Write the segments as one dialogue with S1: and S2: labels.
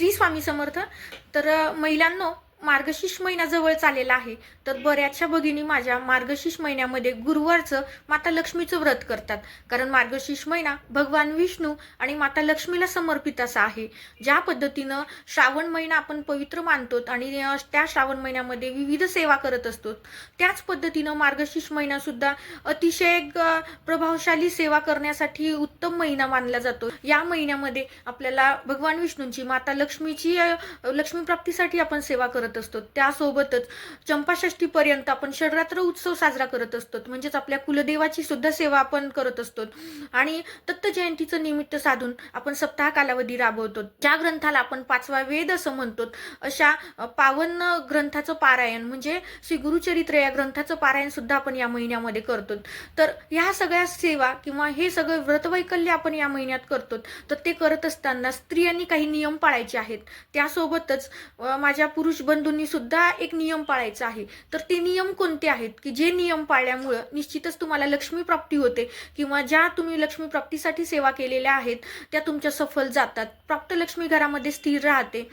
S1: श्री स्वामी समर्थ. तर महिलांनो मार्गशीर्ष महिना जवळ चाललेला आहे. तर बऱ्याचशा भगिनी माझ्या मार्गशीर्ष महिन्यामध्ये गुरुवारचं माता लक्ष्मीचं व्रत करतात. कारण मार्गशीर्ष महिना भगवान विष्णू आणि माता लक्ष्मीला समर्पित असा आहे. ज्या पद्धतीनं श्रावण महिना आपण पवित्र मानतो आणि त्या श्रावण महिन्यामध्ये विविध सेवा करत असतो त्याच पद्धतीनं मार्गशीर्ष महिना सुद्धा अतिशय प्रभावशाली सेवा करण्यासाठी उत्तम महिना मानला जातो. या महिन्यामध्ये आपल्याला भगवान विष्णूंची माता लक्ष्मीची लक्ष्मीप्राप्तीसाठी लक्ष्मी प्राप्तीसाठी आपण सेवा करत असतो. त्यासोबतच चंपाषष्ठी पर्यंत आपण षडरात्र उत्सव साजरा करत असतो. म्हणजेच आपल्या कुलदेवाची सुद्धा सेवा आपण करत असतो. आणि दत्त जयंतीचं निमित्त साधून आपण सप्ताह कालावधी राबवतो. ज्या ग्रंथाला आपण पाचवा वेद असं म्हणतो अशा पावन ग्रंथाचं पारायण म्हणजे श्री गुरुचरित्र या ग्रंथाचं पारायण सुद्धा आपण या महिन्यामध्ये करतो. तर ह्या सगळ्या सेवा किंवा हे सगळं व्रतवैकल्य आपण या महिन्यात करतो. तर ते करत असताना स्त्रियांनी काही नियम पाळायचे आहेत. त्यासोबतच माझ्या पुरुष बंधूंनी सुद्धा एक नियम पाळायचा आहे. तर ते नियम कोणते आहेत? की जे नियम पाळल्यामुळं निश्चितच तुम्हाला लक्ष्मी प्राप्ती होते किंवा ज्या तुम्ही लक्ष्मी प्राप्तीसाठी सेवा केलेल्या आहेत त्या तुमच्या सफल जातात. प्राप्त लक्ष्मी घरामध्ये स्थिर राहते.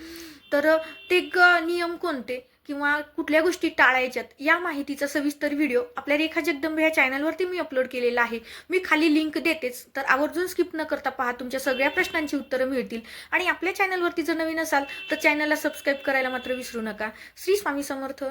S1: तर ते ग- नियम कोणते? किंवा कुठल्या गोष्टी टाळायच्यात? या माहितीचा सविस्तर व्हिडिओ आपल्या रेखा जगदंबे या चॅनलवरती मी अपलोड केलेला आहे. मी खाली लिंक देतेच. तर आवर्जून स्किप न करता पहा तुमच्या सगळ्या प्रश्नांची उत्तरं मिळतील. आणि आपल्या चॅनलवरती जर नवीन असाल तर चॅनलला सबस्क्राईब करायला मात्र विसरू नका. श्री स्वामी समर्थ.